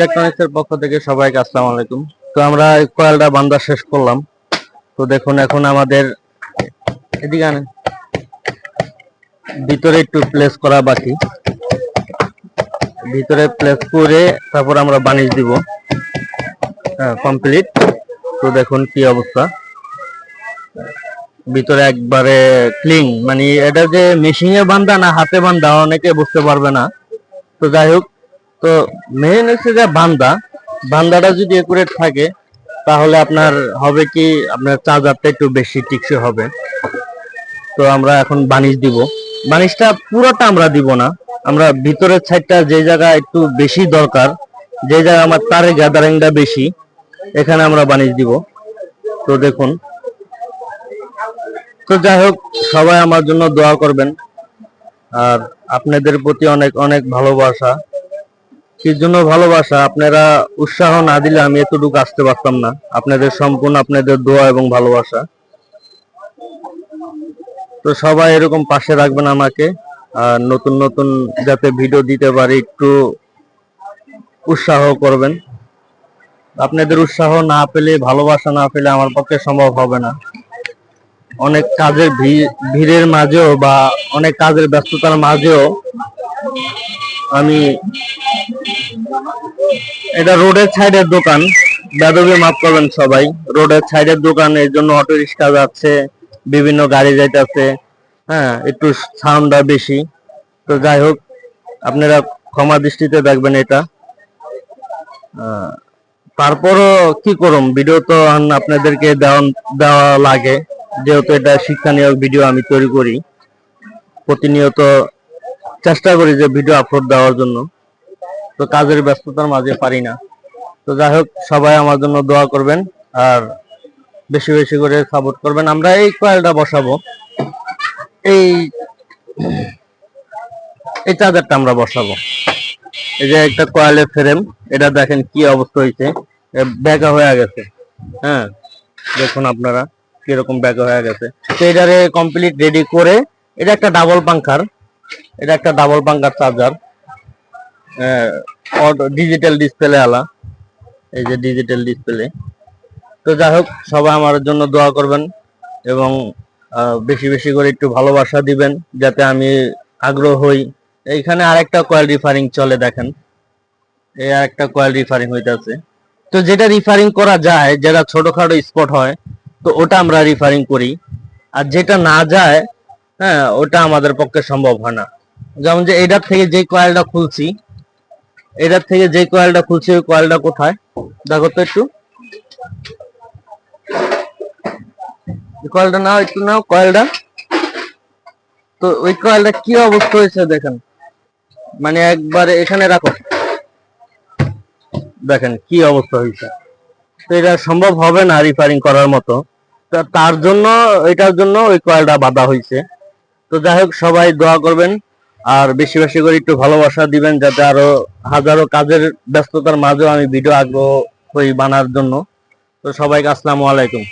ইলেকট্রনিক্সের পক্ষ থেকে সবাইকে আসসালামু আলাইকুম। তো আমরা কয়েলটা বান্ধা শেষ করলাম। তো দেখুন, এখন আমাদের এদিকে ভিতরে একটু প্লেস করা বাকি। ভিতরে প্লেস করে তারপর আমরা বানিশ দিব। হ্যাঁ কমপ্লিট তো দেখুন কি অবস্থা। ভিতরে একবারে ক্লিন মানে এটা যে মেশিনে বান্ধা না, হাতে বান্ধা অনেকে বুঝতে পারবে না। তো যাই হোক তো মেইন হচ্ছে যে বান্দা। বান্দাটা যদি একুরেট থাকে, তাহলে আপনার হবে কি, আপনার চার্জারটা একটু বেশি টিকসই হবে। তো আমরা এখন বানিশ দিব। বানিশটা পুরোটা আমরা দিব না। আমরা ভিতরের সাইডটা যে জায়গা একটু বেশি দরকার, যে জায়গা আমার তারে গ্যাদারিংটা বেশি, এখানে আমরা বানিশ দিব। তো দেখুন। তো যাই হোক, সবাই আমার জন্য দোয়া করবেন। আর আপনাদের প্রতি অনেক অনেক ভালোবাসা। কি জন্য ভালোবাসা, আপনারা উৎসাহ না দিলে আমি এতটুকু আসতে পারতাম না। আপনাদের সম্পূর্ণ আপনাদের দোয়া এবং ভালোবাসা। তো সবাই এরকম পাশে রাখবেন আমাকে। আর নতুন নতুন যাতে ভিডিও দিতে পারি, একটু উৎসাহ করবেন। আপনাদের উৎসাহ না পেলে, ভালোবাসা না পেলে আমার পক্ষে সম্ভব হবে না। অনেক কাজের ভিড়ের মাঝেও বা অনেক কাজের ব্যস্ততার মাঝেও আমি এটা রোডের সাইডের দোকান। বেদবে মাফ করবেন সবাই। রোডের সাইডের দোকান, এর জন্য অটো রিক্সা যাচ্ছে, বিভিন্ন গাড়ি যাইতেছে। হ্যাঁ একটু সাউন্ডটা বেশি। তো যাই হোক, আপনারা ক্ষমা দৃষ্টিতে দেখবেন এটা। তারপরও কি করুম? ভিডিও তো আপনাদেরকে দেওয়া লাগে। যেহেতু এটা শিক্ষানীয় ভিডিও আমি তৈরি করি। প্রতিনিয়ত চেষ্টা করি যে ভিডিও আপলোড দেওয়ার জন্য। তো কাজের ব্যস্ততার মাঝে পারি না। তো যাই হোক, সবাই আমার জন্য দোয়া করবেন আর বেশি বেশি করে সাপোর্ট করবেন। আমরা এই কয়েলটা বসাবো। এই এই চার্জারটা আমরা বসাবো। এই যে একটা কয়েলের ফ্রেম এটা দেখেন কি অবস্থা হয়েছে। ব্যাকা হয়ে গেছে। হ্যাঁ দেখুন আপনারা কীরকম ব্যাকা হয়ে গেছে। তো এটারে কমপ্লিট রেডি করে, এটা একটা ডাবল পাঙ্খার এটা একটা ডাবল পাঙ্খার চার্জার ডিজিটাল ডিসপ্লে আলা। এই যে ডিজিটাল ডিসপ্লে তো যাই হোক, সবাই আমার জন্য দোয়া করবেন এবং বেশি বেশি করে একটু ভালোবাসা দিবেন যাতে আমি আগ্রহ হই। এইখানে আরেকটা কয়েল রিফারিং চলে দেখেন। এই আরেকটা কয়েল রিফারিং হইতাছে। তো যেটা রিফারিং করা যায় যেটা ছোটখাটো স্পট হয়, তো ওটা আমরা রিফারিং করি। আর যেটা না যায় হ্যাঁ ওটা আমাদের পক্ষে সম্ভব হয় না। যেমন যে এটার থেকে যে কয়েলটা খুলছি, এটার থেকে যে কয়েলটা খুলছি, ওই কয়েলটা কোথায়? দেখো তো একটু। কয়েলটা নাও, একটু নাও কয়েলটা তো ওই কয়েলটা কি অবস্থা হয়েছে দেখেন। মানে একবারে এখানে রাখো। দেখেন কি অবস্থা হয়েছে। তো এটা সম্ভব হবে না রিপেয়ারিং করার মতো। তার জন্য, এটার জন্য ওই কয়েলটা বাঁধা হয়েছে। তো যাই হোক, সবাই দোয়া করবেন আর বেশি বেশি করে একটু ভালোবাসা দিবেন যাতে আরও হাজারো কাজের ব্যস্ততার মাঝেও আমি ভিডিও আগ্রহ হই বানার জন্য। তো সবাইকে আসসালামু আলাইকুম।